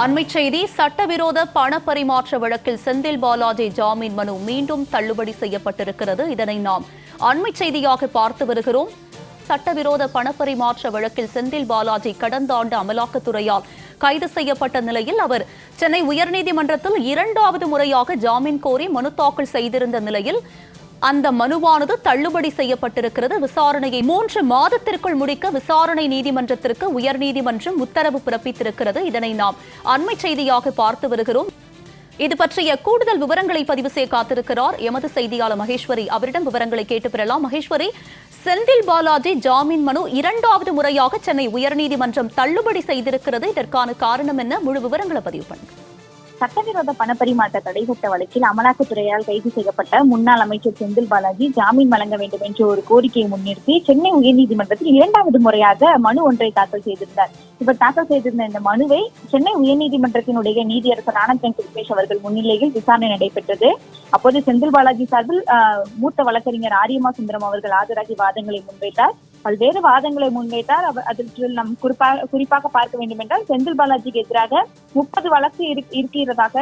அண்மை செய்தி சட்டவிரோத பண பரிமாற்ற வழக்கில் செந்தில் பாலாஜி ஜாமீன் மனு மீண்டும் தள்ளுபடி செய்யப்பட்டிருக்கிறது. இதனை நாம் அண்மை செய்தியாக பார்த்து வருகிறோம். சட்டவிரோத பணப்பரிமாற்ற வழக்கில் செந்தில் பாலாஜி கடந்த ஆண்டு அமலாக்கத்துறையால் கைது செய்யப்பட்ட நிலையில் அவர் சென்னை உயர்நீதிமன்றத்தில் இரண்டாவது முறையாக ஜாமீன் கோரி மனு தாக்கல் செய்திருந்த நிலையில் அந்த மனுவானது தள்ளுபடி செய்யப்பட்டிருக்கிறது. விசாரணையை மூன்று மாதத்திற்குள் முடிக்க விசாரணை நீதிமன்றத்திற்கு உயர்நீதிமன்றம் உத்தரவு பிறப்பித்திருக்கிறது. இதனை நாம் அண்மை செய்தியாக பார்த்து வருகிறோம். இது பற்றிய கூடுதல் விவரங்களை பதிவு செய்ய காத்திருக்கிறார் எமது செய்தியாளர் மகேஸ்வரி. அவரிடம் விவரங்களை கேட்டு பெறலாம். மகேஸ்வரி செந்தில் பாலாஜி ஜாமீன் மனு இரண்டாவது முறையாக சென்னை உயர்நீதிமன்றம் தள்ளுபடி செய்திருக்கிறது. இதற்கான காரணம் என்ன? முழு விவரங்களை பதிவு பண்ணுங்க சட்டவிரோத பணப்பரிமாற்ற தடை சட்ட வழக்கில் அமலாக்கத்துறையால் கைது செய்யப்பட்ட முன்னாள் அமைச்சர் செந்தில் பாலாஜி ஜாமீன் வழங்க வேண்டும் என்ற ஒரு கோரிக்கையை முன்னிறுத்தி சென்னை உயர்நீதிமன்றத்தில் இரண்டாவது முறையாக மனு ஒன்றை தாக்கல் செய்திருந்தார். இவர் தாக்கல் செய்திருந்த இந்த மனுவை சென்னை உயர்நீதிமன்றத்தினுடைய நீதியரசர் ஆனந்த் வெங்கடேஷ் அவர்கள் முன்னிலையில் விசாரணை நடைபெற்றது. அப்போது செந்தில் பாலாஜி சார்பில் ஆஹ், மூத்த வழக்கறிஞர் ஆரியமா சுந்தரம் அவர்கள் ஆஜராகி வாதங்களை முன்வைத்தார். பல்வேறு வாதங்களை முன்வைத்தார். அவர் அதற்கு நம் குறிப்பாக குறிப்பாக பார்க்க வேண்டும் என்றால் செந்தில் பாலாஜிக்கு எதிராக முப்பது வழக்கு இருக்கிறதாக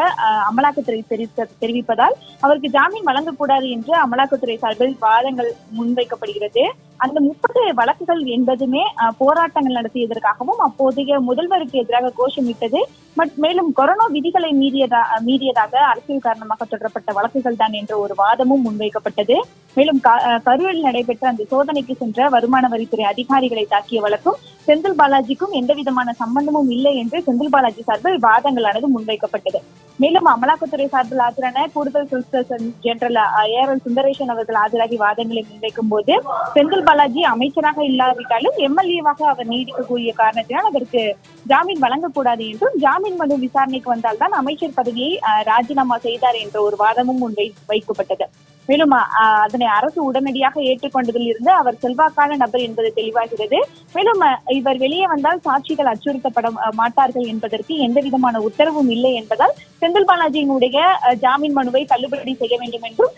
அமலாக்கத்துறை தெரிவித்த- தெரிவிப்பதால் அவருக்கு ஜாமீன் வழங்கக்கூடாது என்று அமலாக்கத்துறை சார்பில் வாதங்கள் முன்வைக்கப்படுகிறது. அந்த முப்பது வழக்குகள் என்பதுமே போராட்டங்கள் நடத்தியதற்காகவும் அப்போதைய முதல்வருக்கு எதிராக கோஷமிட்டது. மட்- மேலும் கொரோனா விதிகளை மீறியதா மீறியதாக அரசியல் காரணமாக தொடரப்பட்ட வழக்குகள் தான் என்ற ஒரு வாதமும் முன்வைக்கப்பட்டது. மேலும் க- அஹ், கரூரில் நடைபெற்ற அந்த சோதனைக்கு சென்ற வருமான வரித்துறை அதிகாரிகளை தாக்கிய வழக்கும் செந்தில் பாலாஜிக்கும் எந்த விதமான சம்பந்தமும் இல்லை என்று செந்தில் பாலாஜி சார்பில் வாதங்களானது முன்வைக்கப்பட்டது. மேலும் அமலாக்கத்துறை சார்பில் ஆஜரான கூடுதல் solicitor general AR L Sundaresan அவர்கள் ஆஜராகி வாதங்களை முன்வைக்கும் போது செந்தில் பாலாஜி அமைச்சராக இல்லாவிட்டாலும் எம்எல்ஏவாக அவர் நீடிக்கக்கூடிய காரணத்தினால் அதற்கு ஜாமீன் வழங்கக்கூடாது என்றும் ஜாமீன் மனு விசாரணைக்கு வந்தால்தான் அமைச்சர் பதவியை ராஜினாமா செய்தார் என்ற ஒரு வாதமும் முன்வை வைக்கப்பட்டது. மேலும் அஹ், அதனை அரசு உடனடியாக ஏற்றுக்கொண்டதில் இருந்து அவர் செல்வாக்கான நபர் என்பது தெளிவாகிறது. மேலும் இவர் வெளியே வந்தால் சாட்சிகள் அச்சுறுத்தப்பட மாட்டார்கள் என்பதற்கு எந்த விதமான உத்தரவும் இல்லை என்பதால் செந்தில் பாலாஜியினுடைய ஜாமீன் மனுவை தள்ளுபடி செய்ய வேண்டும் என்றும்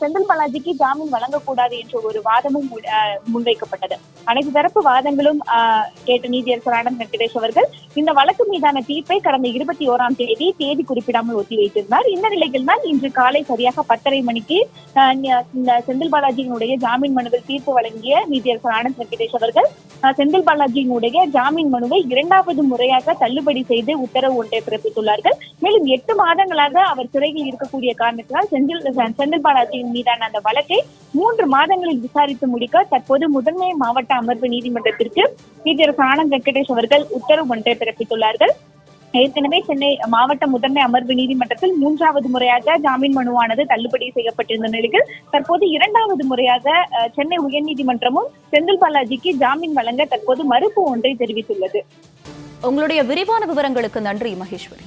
செந்தில் பாலாஜிக்கு ஜாமீன் வழங்கக்கூடாது என்ற ஒரு வாதமும் முன்- அஹ், முன்வைக்கப்பட்டது. அனைத்து தரப்பு வாதங்களும் கேட்ட நீதியரசர் ஆனந்த் வெங்கடேஷ் அவர்கள் இந்த வழக்கு மீதான தீர்ப்பை கடந்த இருபத்தி ஓராம் தேதி தேதி குறிப்பிடாமல் ஒத்திவைத்திருந்தார். இந்த நிலையில் தான் இன்று காலை சரியாக பத்தரை மணிக்கு செந்தில் பாலாஜியினுடைய ஜாமீன் மனுவில் தீர்ப்பு வழங்கிய நீதியரசர் ஆனந்த் வெங்கடேஷ் அவர்கள் செந்தில் பாலாஜியினுடைய ஜாமீன் மனுவை இரண்டாவது முறையாக தள்ளுபடி செய்து உத்தரவு ஒன்றை பிறப்பித்துள்ளார்கள். மேலும் எட்டு மாதங்களாக அவர் சிறையில் இருக்கக்கூடிய காரணத்தினால் செந்தில் செந்தில் பாலாஜியின் மீதான அந்த வழக்கை மூன்று மாதங்களில் விசாரித்து முடிக்க தற்போது முதன்மை மாவட்ட அமர்வு நீதிமன்றத்திற்கு நீதியரசர் ஆனந்த் வெங்கடேஷ் அவர்கள் உத்தரவு ஒன்றை பிறப்பித்துள்ளார்கள். ஏற்கனவே சென்னை மாவட்ட முதன்மை அமர்வு நீதிமன்றத்தில் மூன்றாவது முறையாக ஜாமீன் மனுவானது தள்ளுபடி செய்யப்பட்டிருந்த நிலையில் தற்போது இரண்டாவது முறையாக அஹ், சென்னை உயர்நீதிமன்றமும் செந்தில் பாலாஜிக்கு ஜாமீன் வழங்க தற்போது மறுப்பு ஒன்றை தெரிவித்துள்ளது. உங்களுடைய விரிவான விவரங்களுக்கு நன்றி மகேஸ்வரி.